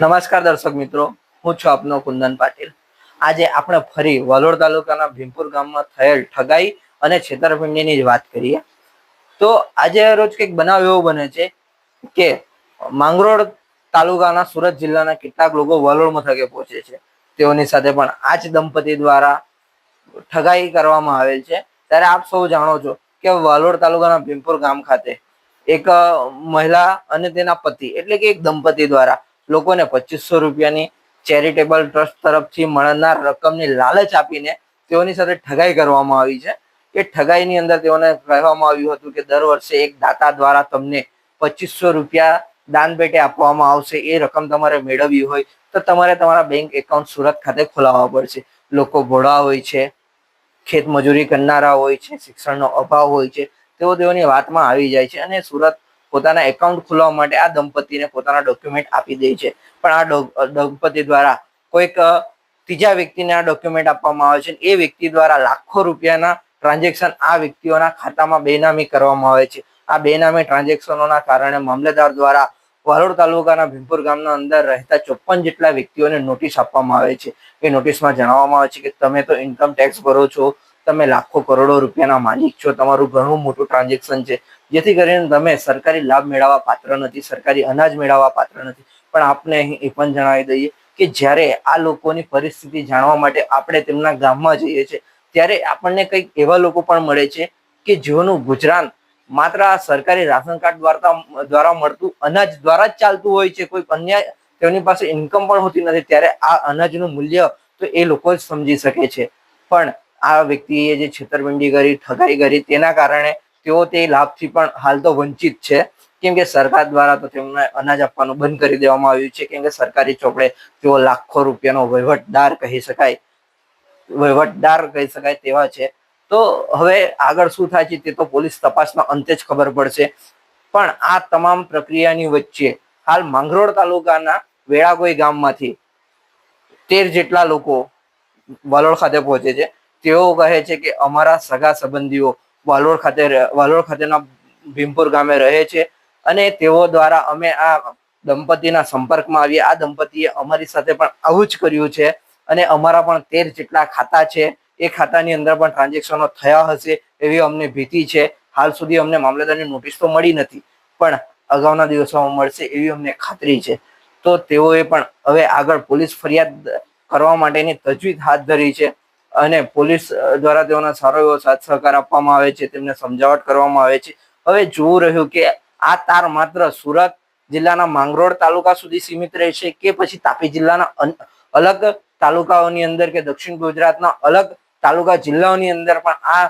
નમસ્કાર દર્શક મિત્રો, હું છું આપનો કુંદન પાટીલ. આજે આપણે ફરી વલોડ તાલુકાના ભીમપુર ગામમાં થયેલ ઠગાઈ અને છેતરપિંડીની જ વાત કરીએ. તો આજે રોજ કંઈક બનાવ એવો બને છે કે માંગરોળ તાલુકાના સુરત જિલ્લાના કેટલાક લોકો વલોડ મથકે પહોંચે છે. તેઓની સાથે પણ આ જ દંપતી દ્વારા ઠગાઈ કરવામાં આવેલ છે. ત્યારે આપ સૌ જાણો છો કે વાલોડ તાલુકાના ભીમપુર ગામ ખાતે એક મહિલા અને તેના પતિ, એટલે કે એક દંપતી દ્વારા લોકોને પચીસો રૂપિયાની ચેરિટેબલ ટ્રસ્ટ તરફથી મળનાર રકમની લાલચ આપીને તેઓની સાથે ઠગાઈ કરવામાં આવી છે. એ ઠગાઈની અંદર તેઓને કહેવામાં આવ્યું હતું કે દર વર્ષે એક દાતા દ્વારા તમને પચીસો રૂપિયા દાન પેટે આપવામાં આવશે. એ રકમ તમારે મેળવવી હોય તો તમારે તમારા બેંક એકાઉન્ટ સુરત ખાતે ખોલાવવા પડશે. લોકો ભોળા હોય છે ખેત મજૂરી કરનારા હોય છે, શિક્ષણનો અભાવ હોય છે, તેઓ તેઓની વાતમાં આવી જાય છે અને સુરત પોતાના એકાઉન્ટ ખોલવા માટે આ દંપતીને પોતાના ડોક્યુમેન્ટ આપી દે છે. પણ આ દંપતી દ્વારા કોઈક ત્રીજા વ્યક્તિને આ ડોક્યુમેન્ટ આપવામાં આવે છે એ વ્યક્તિ દ્વારા લાખો રૂપિયાના ટ્રાન્ઝેક્શન આ વ્યક્તિઓના ખાતામાં બેનામી કરવામાં આવે છે. આ બેનામી ટ્રાન્ઝેક્શનોના કારણે મામલેદાર દ્વારા વાલોડ તાલુકાના ભીમપુર ગામના અંદર રહેતા ચોપન જેટલા વ્યક્તિઓને નોટિસ આપવામાં આવે છે. એ નોટિસમાં જણાવવામાં આવે છે કે તમે તો ઇન્કમ ટેક્સ ભરો છો, તમે લાખો કરોડો રૂપિયાના માલિક છો, તમારું ઘણું મોટું ટ્રાન્ઝેક્શન છે. જેથી કરીને તમે સરકારી લાભ મેળવવા પાત્ર નથી, સરકારી અનાજ મેળવવા પાત્ર નથી. પણ આપને અહીં એ પણ જણાવી દઈએ કે જ્યારે આ લોકોની પરિસ્થિતિ જાણવા માટે આપણે તેમના ગામમાં જઈએ છીએ, ત્યારે આપણને કંઈક એવા લોકો પણ મળે છે કે જેઓનું ગુજરાન માત્ર આ સરકારી રાશન કાર્ડ દ્વારા દ્વારા મળતું અનાજ દ્વારા જ ચાલતું હોય છે. કોઈ અન્ય તેમની પાસે ઇન્કમ પણ હોતી નથી, ત્યારે આ અનાજનું મૂલ્ય તો એ લોકો જ સમજી શકે છે. પણ આ વ્યક્તિએ જે છેતરપિંડી કરી, ઠગાઈ કરી, તેના કારણે તેઓ તે લાભથી પણ હાલ તો વંચિત છે. કેમ કે સરકાર દ્વારા તો તેમને અનાજ આપવાનું બંધ કરી દેવામાં આવ્યું છે. કેમ કે સરકારી ચોપડે તેઓ લાખો રૂપિયાનો વહીવટદાર કહી શકાય, વહીવટદાર કહી શકાય તેવા છે. તો હવે આગળ શું થાય છે તે તો પોલીસ તપાસના અંતે જ ખબર પડશે. પણ આ તમામ પ્રક્રિયાની વચ્ચે હાલ માંગરોળ તાલુકાના વેળાગોઈ ગામમાંથી તેર જેટલા લોકો વલોડ ખાતે પહોંચે છે. તેઓ કહે છે કે અમારા સગા સંબંધીઓ વાલોડ ખાતે વાલોડ ખાતેના ભીમપુર ગામે રહે છે અને તેઓ દ્વારા અમે આ દંપતીના સંપર્કમાં આવીએ. આ દંપતીએ અમારી સાથે પણ આવું જ કર્યું છે અને અમારા પણ તેર જેટલા ખાતા છે. એ ખાતાની અંદર પણ ટ્રાન્ઝેક્શનો થયા હશે એવી અમને ભીતિ છે. હાલ સુધી અમને મામલતદારની નોટિસ તો મળી નથી, પણ અગાઉના દિવસોમાં મળશે એવી અમને ખાતરી છે. તો તેઓએ પણ હવે આગળ પોલીસ ફરિયાદ કરવા માટેની તજવીજ હાથ ધરી છે. અને પોલીસ દ્વારા તેઓના સારો એવો સાથ સહકાર આપવામાં આવે છે, તેમને સમજાવટ કરવામાં આવે છે. હવે જોવું રહ્યું કે આ તાર માત્ર સુરત જિલ્લાના માંગરોળ તાલુકા સુધી સીમિત રહેશે કે પછી તાપી જિલ્લાના અલગ તાલુકાઓની અંદર કે દક્ષિણ ગુજરાતના અલગ તાલુકા જિલ્લાઓની અંદર પણ આ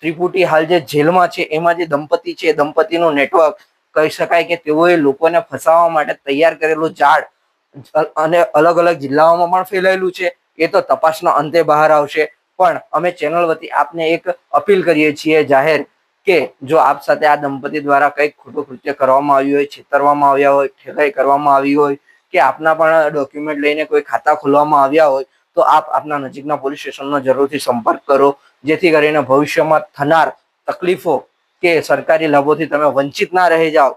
ત્રિપુટી હાલ જે જેલમાં છે, એમાં જે દંપતી છે દંપતીનું નેટવર્ક કહી શકાય કે તેઓએ લોકોને ફસાવવા માટે તૈયાર કરેલું ઝાડ અને અલગ અલગ જિલ્લાઓમાં પણ ફેલાયેલું છે. એ તો તપાસના અંતે બહાર આવશે. પણ અમે ચેનલ વતી આપને એક અપીલ કરીએ છીએ જાહેર કે જો આપ સાથે આ દંપતી દ્વારા કંઈક ખોટું કૃત્ય કરવામાં આવ્યું હોય, છેતરવામાં આવ્યા હોય, ઠેકાઈ કરવામાં આવી હોય કે આપના પણ ડોક્યુમેન્ટ લઈને કોઈ ખાતા ખોલવામાં આવ્યા હોય, તો આપ આપના નજીકના પોલીસ સ્ટેશનનો જરૂરથી સંપર્ક કરો. જેથી કરીને ભવિષ્યમાં થનાર તકલીફો કે સરકારી લાભોથી તમે વંચિત ના રહી જાઓ,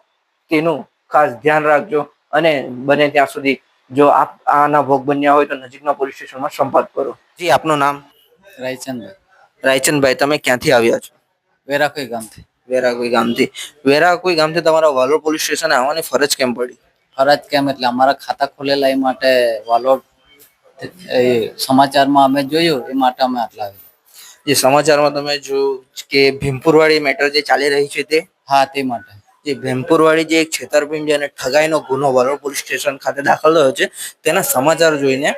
તેનું ખાસ ધ્યાન રાખજો અને બને ત્યાં સુધી જો આપ આના ભોગ બન્યા હોય તો નજીકના પોલીસ સ્ટેશનમાં સંપર્ક કરો. જી આપનું નામ? રાયચંદભાઈ. રાયચંદભાઈ તમે ક્યાંથી આવ્યા છો? વેરાકોઈ ગામથી. વેરાકોઈ ગામથી. વેરાકોઈ ગામથી તમારા વાલોડ પોલીસ સ્ટેશન આવવાની ફરજ કેમ પડી? ફરજ કેમ? એટલે અમારા ખાતા ખોલેલા એ માટે વાલોડ એ સમાચારમાં અમે જોયું એ માટે અમે આટલા આવ્યા. જે સમાચારમાં તમે જોયું કે ભીમપુરવાળી મેટર જે ચાલી રહી છે તે? હા તે માટે. જે ભીમપુરવાડી જે એક છેતરપિંડી અને ઠગાઈનો ગુનો વાલોડ પોલીસ સ્ટેશન ખાતે દાખલ થયો છે, તેના સમાચાર જોઈને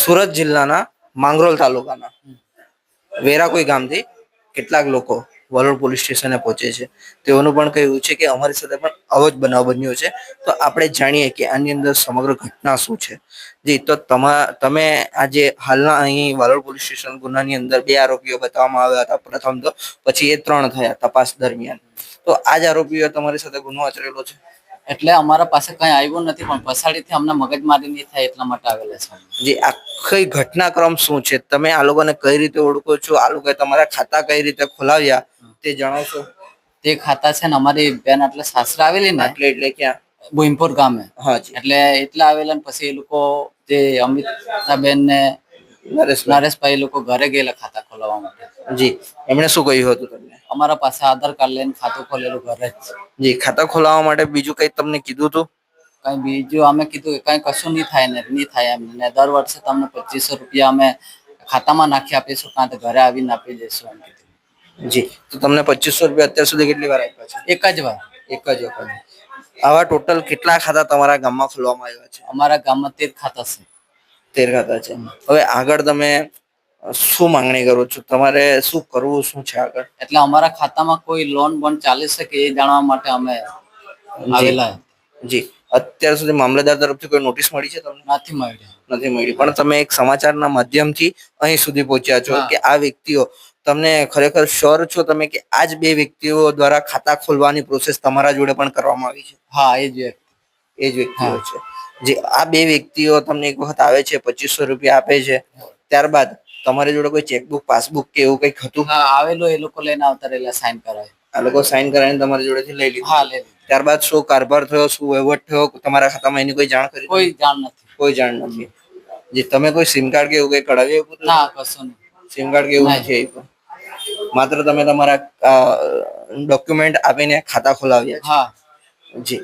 સુરત જિલ્લાના માંગરોલ તાલુકાના વેરાકોઈ ગામથી કેટલાક લોકો વલોડ પોલીસ સ્ટેશને પહોંચે છે. તેઓનું પણ કહેવું છે કે અમારી સાથે પણ આવો જ બનાવ બન્યો છે. તો આપણે જાણીએ કે આની અંદર સમગ્ર ઘટના શું છે? જી, તો તમા, તમે આજે હાલના અહીં વાલોડ પોલીસ સ્ટેશન ગુનાની અંદર બે આરોપીઓ બતાવવામાં આવ્યા હતા. પ્રથમ તો પછી એ ત્રણ થયા તપાસ દરમિયાન. તો આ જ આરોપીઓ તમારી સાથે ગુનો આચરેલો છે? એટલે અમારા પાસે કઈ આવ્યું નથી પણ પછાડીથી અમને મગજમારી નહીં થાય એટલા માટે આવેલા છે જે આખી ઘટનાક્રમ શું છે? તમે આ લોકોને કઈ રીતે ઓળખો છો? આ લોકોએ તમારા ખાતા કઈ રીતે ખોલાવ્યા? તે જણાવશો? તે ખાતા છે ને અમારી બેન એટલે સાસરા આવેલી ને એટલે એટલે ક્યાં? ભોઈમપુર ગામે. એટલે એટલા આવેલા ને પછી એ લોકો જે અમિતાબેન ને નરેશભાઈ. લોકો ઘરે ગયેલા ખાતા ખોલાવવા માટે. જી. એમણે શું કહ્યું હતું તમને? અમારા પાસે આધાર કાર્ડ લઈને ખાતું ખોલેલું ઘરે જ. જી ખાતા ખોલાવવા માટે બીજું કઈ તમને કીધું હતું? કઈ બીજું અમે કીધું કઈ કશું નહીં થાય ને નહીં થાય એમ. ને દર વર્ષે તમને પચીસો રૂપિયા અમે ખાતામાં નાખી આપીશું કાં તો ઘરે આવીને આપી દઈશું એમ કીધું. જી. તો તમને પચીસો રૂપિયા અત્યાર સુધી કેટલી વાર આપ્યા છે? એક જ વાર. એક જ વખત. આવા ટોટલ કેટલા ખાતા તમારા ગામમાં ખોલવામાં આવ્યા છે? અમારા ગામમાં તેર ખાતા છે. તેર ખાતા છે હવે આગળ તમે શું માંગણી કરો છો? તમારે શું કરવું શું છે આગળ? એટલે અમારા ખાતામાં કોઈ લોન બોન ચાલી શકે એ જાણવા માટે અમે આવેલા જી. અત્યાર સુધી મામલતદાર તરફથી કોઈ નોટિસ મળી છે તમને? નથી મળી. નથી મળી. પણ તમે એક સમાચારના માધ્યમથી અહીં સુધી પહોંચ્યા છો કે આ વ્યક્તિઓ તમને ખરેખર શ્યોર છો તમે કે આ જ બે વ્યક્તિઓ દ્વારા ખાતા ખોલવાની પ્રોસેસ તમારા જોડે પણ કરવામાં આવી છે? હા એ જ વ્યક્તિ. એ જ વ્યક્તિઓ છે. જે આ બે વ્યક્તિઓ તમને એક વખત આવે છે પચીસો રૂપિયા આપે છે ત્યારબાદ તમારી જોડે કોઈ ચેકબુક પાસબુક કે એવું કંઈક હતું? હા આવેલો એ લોકો લઈને આવતા રહેલા સાઈન કરાવે. આ લોકો સાઈન કરાવીને તમારી જોડેથી લઈ લીધું. હા લે લે. ત્યારબાદ શું કારભાર થયો શું વહીવટ થયો તમારા ખાતામાં એની કોઈ જાણ કરી? કોઈ જાણ નથી. કોઈ જાણ નથી. જે તમે કોઈ સિમ કાર્ડ કે એવું કઈ કઢાવી ના કશું નહીં. સિમ કાર્ડ કે એવું નથી આપ્યું. માત્ર તમે તમારા ડોક્યુમેન્ટ આપીને ખાતા ખોલાવ્યા હા. જી.